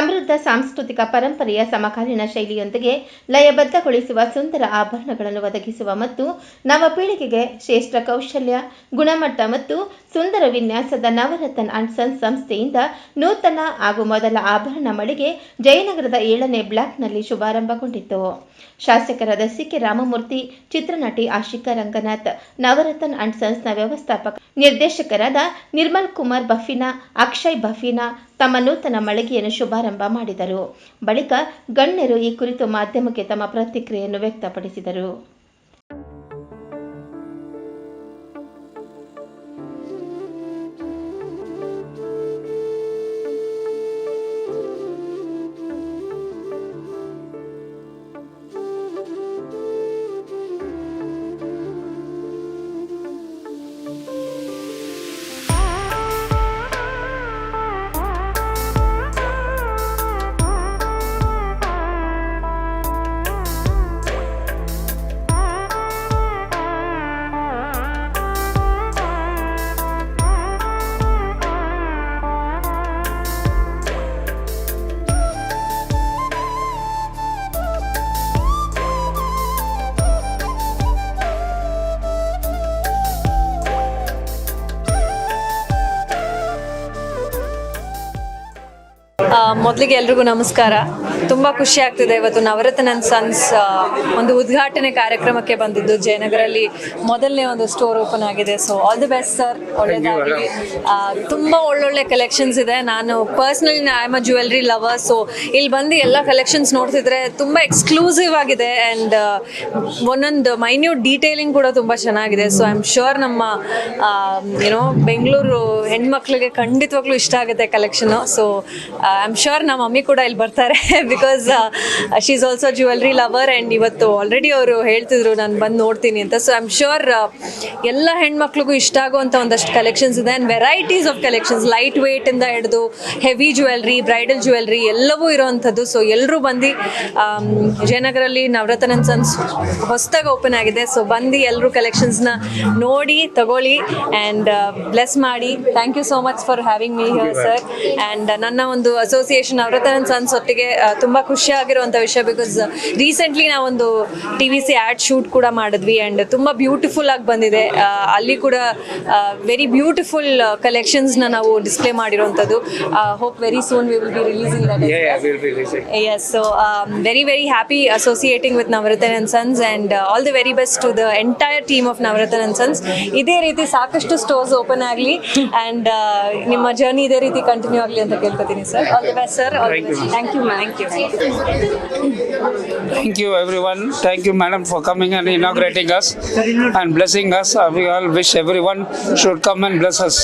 ಸಮೃದ್ಧ ಸಾಂಸ್ಕೃತಿಕ ಪರಂಪರೆಯ ಸಮಕಾಲೀನ ಶೈಲಿಯೊಂದಿಗೆ ಲಯಬದ್ಧಗೊಳಿಸುವ ಸುಂದರ ಆಭರಣಗಳನ್ನು ಒದಗಿಸುವ ಮತ್ತು ನವ ಪೀಳಿಗೆಗೆ ಶ್ರೇಷ್ಠ ಕೌಶಲ್ಯ, ಗುಣಮಟ್ಟ ಮತ್ತು ಸುಂದರ ವಿನ್ಯಾಸದ ನವರತ್ನ ಅಂಡ್ ಸನ್ಸ್ ಸಂಸ್ಥೆಯಿಂದ ನೂತನ ಹಾಗೂ ಮೊದಲ ಆಭರಣ ಮಳಿಗೆ ಜಯನಗರದ ಏಳನೇ ಬ್ಲಾಕ್ನಲ್ಲಿ ಶುಭಾರಂಭಗೊಂಡಿತು. ಶಾಸಕರಾದ ಸಿಕೆ ರಾಮಮೂರ್ತಿ, ಚಿತ್ರನಟಿ ಆಶಿಕಾ ರಂಗನಾಥ್, ನವರತ್ನ ಅಂಡ್ ಸನ್ಸ್ನ ವ್ಯವಸ್ಥಾಪಕ ನಿರ್ದೇಶಕರಾದ ನಿರ್ಮಲ್ ಕುಮಾರ್ ಬಫಿನಾ, ಅಕ್ಷಯ್ ಬಫಿನಾ ತಮ್ಮ ನೂತನ ಮಳಿಗೆಯನ್ನು ಶುಭಾರಂಭ ಮಾಡಿದರು. ಬಳಿಕ ಗಣ್ಯರು ಈ ಕುರಿತು ಮಾಧ್ಯಮಕ್ಕೆ ತಮ್ಮ ಪ್ರತಿಕ್ರಿಯೆಯನ್ನು ವ್ಯಕ್ತಪಡಿಸಿದರು. ಮೊದಲಿಗೆ ಎಲ್ರಿಗೂ ನಮಸ್ಕಾರ. ತುಂಬ ಖುಷಿ ಆಗ್ತಿದೆ ಇವತ್ತು ನವರತ್ನ ಸನ್ಸ್ ಒಂದು ಉದ್ಘಾಟನೆ ಕಾರ್ಯಕ್ರಮಕ್ಕೆ ಬಂದಿದ್ದು. ಜಯನಗರಲ್ಲಿ ಮೊದಲನೇ ಒಂದು ಸ್ಟೋರ್ ಓಪನ್ ಆಗಿದೆ. So all the best sir ಒಳ್ಳೆಯದಾಗಲಿ ತುಂಬ ಒಳ್ಳೊಳ್ಳೆ ಕಲೆಕ್ಷನ್ಸ್ ಇದೆ. ನಾನು personally I am a jewellery lover so ಇಲ್ಲಿ ಬಂದು ಎಲ್ಲ ಕಲೆಕ್ಷನ್ಸ್ ನೋಡ್ತಿದ್ರೆ ತುಂಬ ಎಕ್ಸ್ಕ್ಲೂಸಿವ್ ಆಗಿದೆ ಆ್ಯಂಡ್ ಒಂದೊಂದು ಮೈನ್ಯೂಟ್ ಡೀಟೇಲಿಂಗ್ ಕೂಡ ತುಂಬ ಚೆನ್ನಾಗಿದೆ. ಸೊ ಐ ಆಮ್ ಶೋರ್ ನಮ್ಮ ಏನೋ ಬೆಂಗಳೂರು ಹೆಣ್ಮಕ್ಳಿಗೆ ಖಂಡಿತವಾಗ್ಲೂ ಇಷ್ಟ ಆಗುತ್ತೆ collection so I am sure ನಮ್ಮ ಮಮ್ಮಿ ಕೂಡ ಇಲ್ಲಿ ಬರ್ತಾರೆ because she is also jewellery lover and ಇವತ್ತು ಆಲ್ರೆಡಿ ಅವರು ಹೇಳ್ತಿದ್ರು ನಾನು ಬಂದು ನೋಡ್ತೀನಿ ಅಂತ. ಸೊ ಐ ಆಮ್ ಶೋರ್ ಎಲ್ಲ ಹೆಣ್ಮಕ್ಳಿಗೂ ಇಷ್ಟ ಆಗುವಂಥ ಒಂದಷ್ಟು ಕಲೆಕ್ಷನ್ಸ್ ಇದೆ and varieties of collections light ವೆಯ್ಟಿಂದ ಹಿಡಿದು ಹೆವಿ ಜ್ಯುವೆಲ್ರಿ ಬ್ರೈಡಲ್ ಜ್ಯುವೆಲ್ರಿ ಎಲ್ಲವೂ ಇರೋವಂಥದ್ದು. ಸೊ ಎಲ್ಲರೂ ಬಂದು ವಿಜಯನಗರಲ್ಲಿ ಜಯನಗರಲ್ಲಿ ನವರತ್ನ ಸನ್ಸ್ ಹೊಸದಾಗಿ ಓಪನ್ ಆಗಿದೆ. ಸೊ ಬಂದು ಎಲ್ಲರೂ ಕಲೆಕ್ಷನ್ಸ್ನ ನೋಡಿ ತಗೊಳ್ಳಿ ಆ್ಯಂಡ್ ಬ್ಲೆಸ್ ಮಾಡಿ. Thank you so much for having me here sir and ನನ್ನ ಒಂದು ಅಸೋಸಿಯೇಷನ್ ನವರತ್ನ ಸನ್ಸ್ ಒಟ್ಟಿಗೆ ತುಂಬ ತುಂಬಾ ಖುಷಿ ಆಗಿರುವಂಥ ವಿಷಯ ಬಿಕಾಸ್ ರೀಸೆಂಟ್ಲಿ ನಾವೊಂದು T V C ad shoot ಕೂಡ ಮಾಡಿದ್ವಿ ಆ್ಯಂಡ್ ತುಂಬ ಬ್ಯೂಟಿಫುಲ್ ಆಗಿ ಬಂದಿದೆ. ಅಲ್ಲಿ ಕೂಡ ವೆರಿ ಬ್ಯೂಟಿಫುಲ್ ಕಲೆಕ್ಷನ್ಸ್ನ ನಾವು ಡಿಸ್ಪ್ಲೇ ಮಾಡಿರುವಂಥದ್ದು. Hope very soon we will be releasing that yes so very very happy associating with Navaratan and sons and all the very best to the entire team of Navaratan best sons ಇದೇ ರೀತಿ ಸಾಕಷ್ಟು stores open ಆಗಲಿ and ನಿಮ್ಮ journey ಇದೇ ರೀತಿ continue ಆಗಲಿ ಅಂತ ಕೇಳ್ಕೊತೀನಿ sir all the best, sir. All Thank the best. you. Thank you. Thank you. Thank you, everyone. Thank you, madam, for coming and inaugurating us and blessing us. We all wish everyone should come and bless us.